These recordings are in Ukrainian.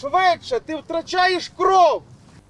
Швидше, ти втрачаєш кров.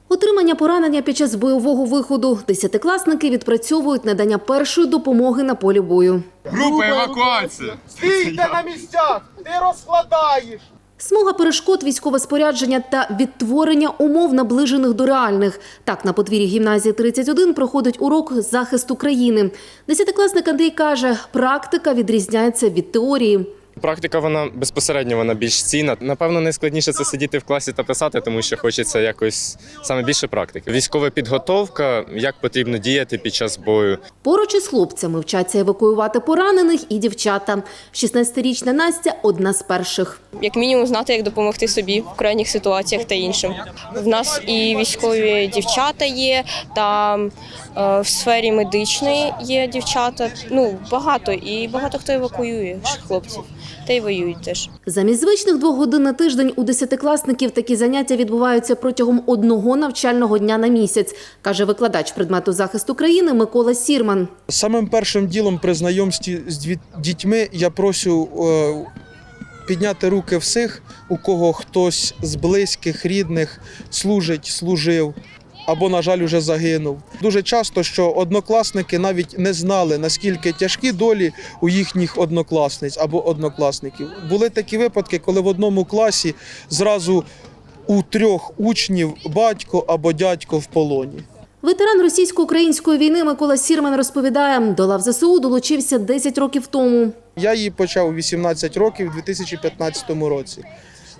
Отримання поранення під час бойового виходу. Десятикласники відпрацьовують надання першої допомоги на полі бою. Група евакуації. Стійте на місцях, ти розкладаєш. Смуга перешкод, військове спорядження та відтворення умов, наближених до реальних. Так, на подвір'ї гімназії 31 проходить урок захисту країни. Десятикласник Андрій каже, практика відрізняється від теорії. Практика вона безпосередньо вона більш цінна. Напевно, найскладніше це сидіти в класі та писати, тому що хочеться якось саме більше практики. Військова підготовка, як потрібно діяти під час бою. Поруч із хлопцями вчаться евакуювати поранених і дівчата. 16-річна Настя – одна з перших. як мінімум знати, як допомогти собі в крайніх ситуаціях та іншим. В нас і військові дівчата є, та е, в сфері медичної є дівчата. Ну багато і багато хто евакуює хлопців, та й воюють теж. Замість звичних двох годин на тиждень у десятикласників такі заняття відбуваються протягом одного навчального дня на місяць, каже викладач предмету захисту країни Микола Сірман. Самим першим ділом при знайомстві з дві- дітьми я прошу е, підняти руки всіх, у кого хтось з близьких, рідних служить, служив. Або, на жаль, уже загинув. Дуже часто, що однокласники навіть не знали, наскільки тяжкі долі у їхніх однокласниць або однокласників. Були такі випадки, коли в одному класі зразу у трьох учнів батько або дядько в полоні. Ветеран російсько-української війни Микола Сірман розповідає, до лав ЗСУ долучився 10 років тому. Я її почав у 18 років у 2015 році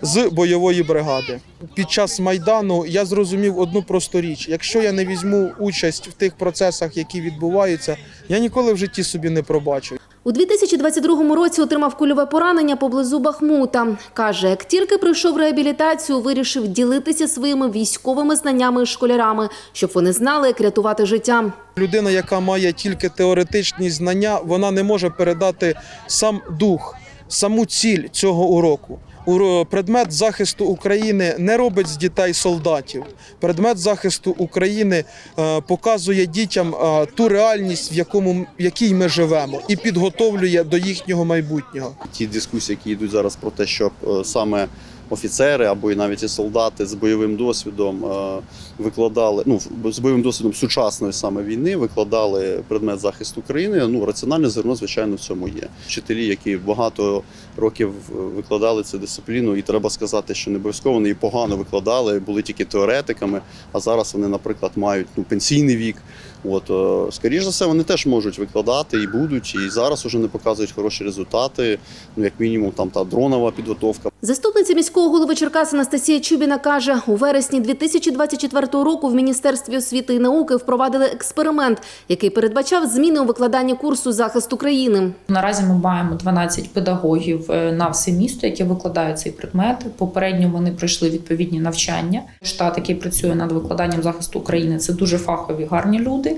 з бойової бригади. Під час майдану я зрозумів одну просту річ: якщо я не візьму участь в тих процесах, які відбуваються, я ніколи в житті собі не пробачу. У 2022 році отримав кульове поранення поблизу Бахмута. Каже, як тільки пройшов реабілітацію, вирішив ділитися своїми військовими знаннями з школярами, щоб вони знали, як рятувати життя. Людина, яка має тільки теоретичні знання, вона не може передати сам дух, саму ціль цього уроку. Уро- Предмет захисту України не робить з дітей солдатів. Предмет захисту України е, показує дітям е, ту реальність, в якому в якій ми живемо, і підготовлює до їхнього майбутнього. ті дискусії, які йдуть зараз про те, щоб е, саме офіцери або і навіть і солдати з бойовим досвідом е, викладали ну з бойовим досвідом сучасної саме війни, викладали предмет захисту країни. Ну раціональне зерно, звичайно, в цьому є. Вчителі, які багато років викладали цю дисципліну, і треба сказати, що не обов'язково вони погано викладали, були тільки теоретиками. А зараз вони, наприклад, мають ну пенсійний вік. От е, скоріш за все, вони теж можуть викладати і будуть, і зараз уже не показують хороші результати. Ну як мінімум, там та дронова підготовка. Заступниця міського голови Черкас Анастасія Чубіна каже, у вересні 2024 року в Міністерстві освіти і науки впровадили експеримент, який передбачав зміни у викладанні курсу захисту країни. Наразі ми маємо 12 педагогів е, на все місто, які викладають цей предмет. Попередньо вони пройшли відповідні навчання. Штат, який працює над викладанням захисту України, це дуже фахові, гарні люди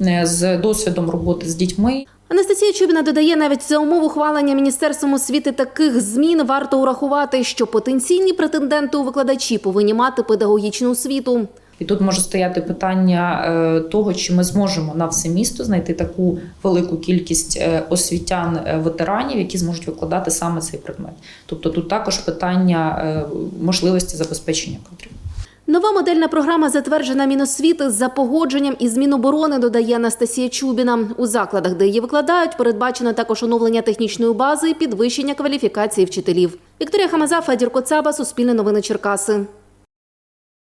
е, з досвідом роботи з дітьми. Анастасія Чубіна додає, навіть за умов ухвалення Міністерством освіти таких змін варто урахувати, що потенційні претенденти у викладачі повинні мати педагогічну освіту. І тут може стояти питання е, того, чи ми зможемо на все місто знайти таку велику кількість е, освітян ветеранів, які зможуть викладати саме цей предмет. Тобто тут також питання можливості забезпечення кадрів. Нова модельна програма затверджена Міносвіти за погодженням із Міноборони, додає Анастасія Чубіна. У закладах, де її викладають, передбачено також оновлення технічної бази і підвищення кваліфікації вчителів. Вікторія Хамаза, Федір Коцаба, Суспільне новини Черкаси.